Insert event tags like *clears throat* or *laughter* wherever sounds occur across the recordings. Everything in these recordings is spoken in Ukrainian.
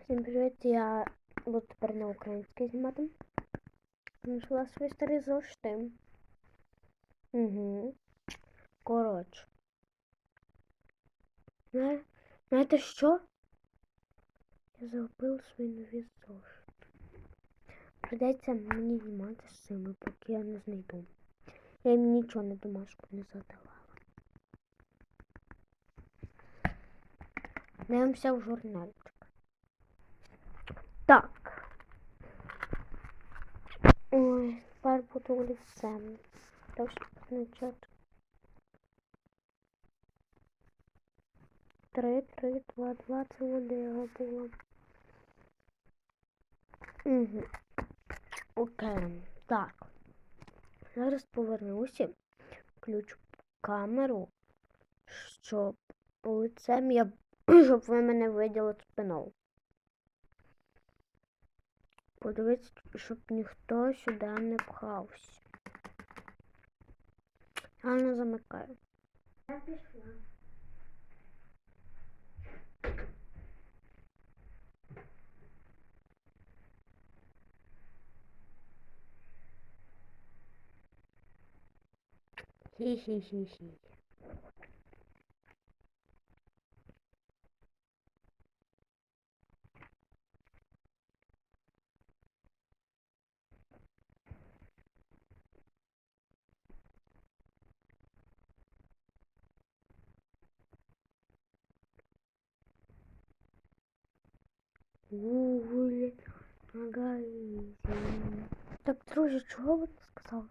Всім я буду тепер на українській знімати. Знайшла свої старі зошити. Угу. Коротше. Зна- Знаєте що? Я загубив свої нові зошити. Придеться мені знімати з цими, поки я не знайду. Я їм нічого на домашку не задавала. Дивимося в журнальчик. Так. Ой, тепер буду олівцем. Так що позначати. Три, три, два, два, це Олега було. Угу. Окей. Так. Зараз повернуся, включу камеру, щоб лицем я, *clears throat* щоб ви мене виділи спиною. Подивіться, щоб ніхто сюди не пхався. Я не замикаю. Я пішла. Хі-хі-хі-хі. Гуглі магазин. Так, друзі, чого ви не сказали?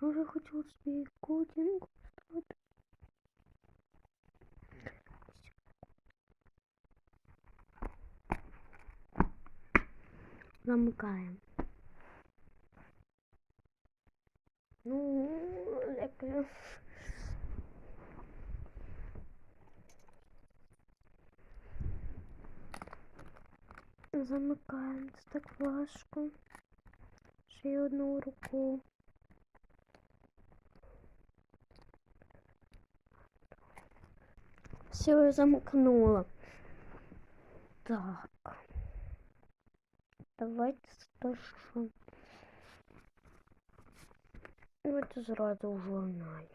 Може, я хотіла собі кутінг поставити? Замикаємо. Ну, як... Замикаємо. Це так одну руку. Все, я замкнула. Так. Давайте старшу. Давайте зразу в журналі.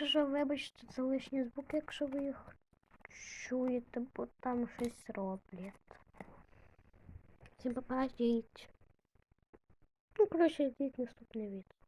Якщо вибачте, це лишні звуки, якщо ви їх чуєте, бо там щось роблять. Всім покажіть. Ну, коротше, йдіть наступне відео.